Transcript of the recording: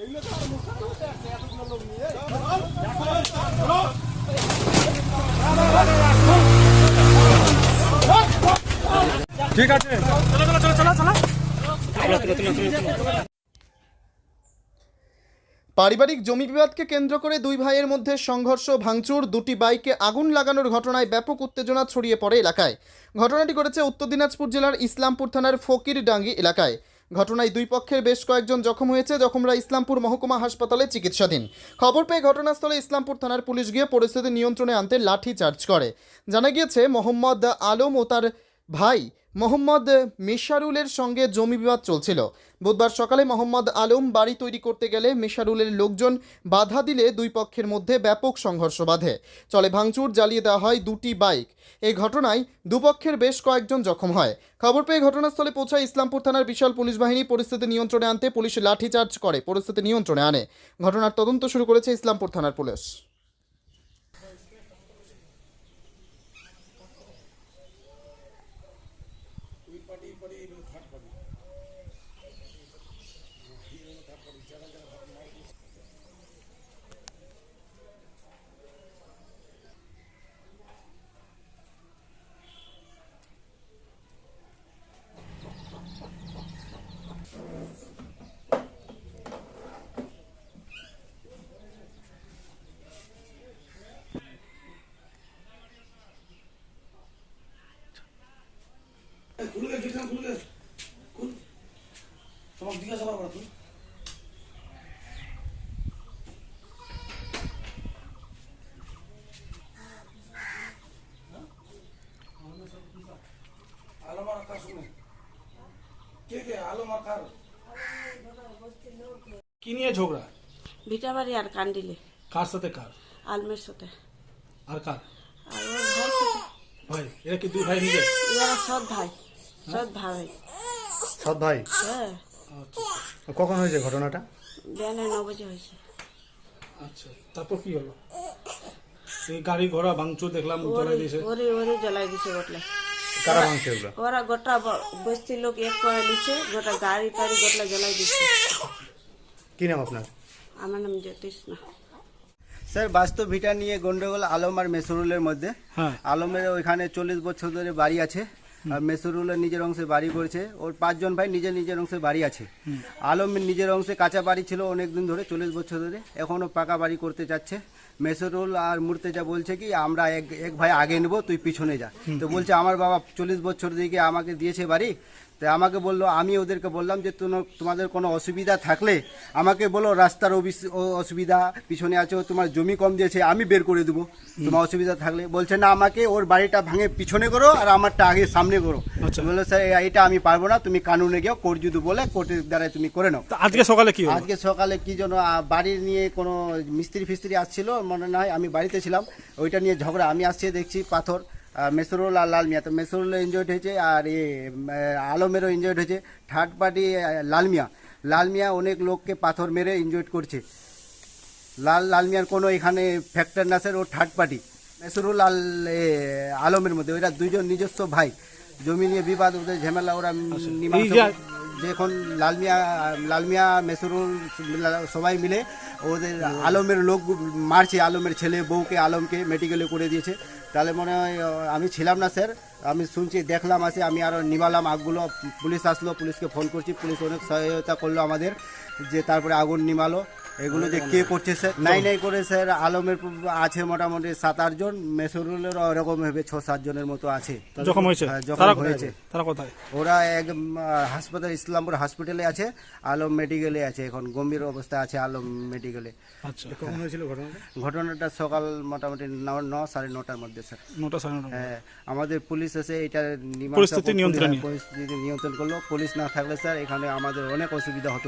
এগুলো তো আর মুখে তো আসছে এতগুলো লোক নিয়ে ঠিক আছে। চলো চলো চলো চলো। চলো চলো চলো চলো। পারিবারিক জমি বিবাদকে কেন্দ্র করে দুই ভাইয়ের মধ্যে সংঘর্ষ, ভাঙচুর, দুটি বাইকে আগুন লাগানোর ঘটনায় ব্যাপক উত্তেজনা ছড়িয়ে পড়ে এলাকায়। ঘটনাটি ঘটেছে উত্তর দিনাজপুর জেলার ইসলামপুর থানার ফকিরডাঙ্গি এলাকায়। ঘটনায় দুই পক্ষের বেশ কয়েকজন জখম হয়েছে, জখমরা ইসলামপুর মহকুমা হাসপাতালে চিকিৎসাধীন। খবর পেয়ে ঘটনাস্থলে ইসলামপুর থানার পুলিশ গিয়ে পরিস্থিতি নিয়ন্ত্রণে আনতে লাঠি চার্জ করে। জানা গিয়েছে, মোহাম্মদ আলম ও তার ভাই, মোহাম্মদ মিশারুলের সঙ্গে জমি বিবাদ চলছিল। বুধবার সকালে মোহাম্মদ আলম বাড়ি তৈরি করতে গেলে মিশারুলের লোকজন বাধা দিলে দুই পক্ষের মধ্যে ব্যাপক সংঘর্ষ বাধে। চলে ভাঙচুর জ্বালিয়ে দেওয়া হয় দুটি বাইক। এই ঘটনায় দুপক্ষের বেশ কয়েকজন জখম হয়। খবর পেয়ে ঘটনাস্থলে পৌঁছায় ইসলামপুর থানার বিশাল পুলিশ বাহিনী পরিস্থিতি নিয়ন্ত্রণে আনতে পুলিশ লাঠিচার্জ করে, পরিস্থিতি নিয়ন্ত্রণে আনে। ঘটনার তদন্ত শুরু করেছে ইসলামপুর থানার পুলিশ। খুলে গেছে খুলে গেছে খুল তোমাকে জিজ্ঞাসা করা তুই আলো কার শুনে কে কে আলো কার কি নিয়ে ঝগড়া? ভিটাবাড়ি আর কান্ডিলে কার সাথে কার? আলমের সাথে। আর কার? আর ওর ভাই সাথে। ভাই এরা কি দুই ভাই নিজে ইয়ারা সৎ ভাই। সৎ ভাই সৎ ভাই? হ্যাঁ। কখন হয়েছে ঘটনাটা? বিয়ানে ন বাজে হয়েছে। আচ্ছা তারপর কি হলো? এই গাড়ি ঘোড়া ভাঙচুর দেখলাম ওরে জ্বলাই দিয়েছে। ওরে ওরে জ্বলাই দিছে গোটলে। কারা ভাঙছে ওগুলো? ওরা গোটা বস্তি লোক এক করে দিচ্ছে গোটা গাড়ি টাড়ি গোটলা জ্বলাই দিচ্ছে কি নাম আপনার? আমার নাম জ্যোতিষ না স্যার বাস্তব ভিটা নিয়ে গন্ডগোল আলম আর মেসরুলের মধ্যে। হ্যাঁ। আলমের ওইখানে চল্লিশ বছর ধরে বাড়ি আছে। আর মেসরুলের নিজের অংশে বাড়ি করেছে। ওর পাঁচজন ভাই নিজের নিজের অংশে বাড়ি আছে। আলমের নিজের অংশে কাঁচা বাড়ি ছিল অনেক দিন ধরে চল্লিশ বছর ধরে। এখনও পাকা বাড়ি করতে চাচ্ছে। মেসরুল আর মুর্তেজা বলছে কি আমরা এক এক ভাই আগে নেব তুই পিছনে যা। তো বলছে আমার বাবা চল্লিশ বছর দিকে আমাকে দিয়েছে বাড়ি। তো আমাকে বলল আমি ওদেরকে বললাম যে তোমাদের কোনো অসুবিধা থাকলে আমাকে বলো রাস্তার অসুবিধা পিছনে আছে ও তোমার জমি কম দিয়েছে আমি বের করে দেবো। তোমার অসুবিধা থাকলে। বলছে না আমাকে ওর বাড়িটা ভাঙে পিছনে করো আর আমারটা আগে সামনে করো। আচ্ছা। বলল স্যার এটা আমি পারব না তুমি কানুনে গিয়ে কোর্ট যদি বলে কোর্টের দ্বারা তুমি করে নাও। তা আজকে সকালে কি আজকে সকালে কি যেন আহ, বাড়ি নিয়ে কোনো মিস্ত্রি ফিস্ত্রি আসছিল মনে নয় আমি বাড়িতে ছিলাম ওইটা নিয়ে ঝগড়া আমি আসছি দেখছি পাথর মেসরুল আর লাল মিয়া। তো মেসরুল ইনজয়েড হয়েছে আর এ আলমেরও ইনজয়েড হয়েছে। Third party Lal Mia. লাল মিয়া অনেক লোককে পাথর মেরে ইনজয়েড করছে। লাল লাল মিয়ার কোনো এখানে ফ্যাক্টর না স্যার ও থার্ড পার্টি মেসরুল আল এ, আলমের মধ্যে। ওরা দুইজন নিজস্ব ভাই। জমি নিয়ে বিবাদ ওদের ঝামেলা ওরা যে- যখন লালমিয়া লালমিয়া মেসরুল সবাই মিলে ওদের আলমের লোক মারছে। আলমের ছেলে বউকে আলমকে মেডিকেলে করে দিয়েছে। তাহলে মনে হয় আমি ছিলাম না, স্যার। আমি শুনছি, দেখলাম, আছে, আমি আরও নিবালাম আগগুলো পুলিশ আসলো, পুলিশকে ফোন করছি, পুলিশ অনেক সহায়তা করল আমাদের, যে তারপরে আগুন নিমালো। এগুলো যে কে করছে স্যার? নাই নাই করে স্যার আলমের আছে মোটামুটি সাত আটজন মেসরুলের ওরকম হবে ছ সাত জনের মতো আছে। জখম হয়েছে? হ্যাঁ, জখম হয়েছে। তারা কোথায়? ওরা এক হাসপাতাল ইসলামপুর হসপিটালে আছে আলম মেডিকেলে আছে এখন গম্ভীর অবস্থা আছে আলম মেডিকেলে। আচ্ছা। কখন হয়েছিল ঘটনাটা? ঘটনাটা সকাল মোটামুটি ন- ন সাড়ে নটার মধ্যে স্যার। নটা সাড়ে নটা হ্যাঁ, আমাদের পুলিশ এসে এটা নিয়ন্ত্রণে। পরিস্থিতি নিয়ন্ত্রণ করল। পুলিশ না থাকলে স্যার এখানে আমাদের অনেক অসুবিধা হতো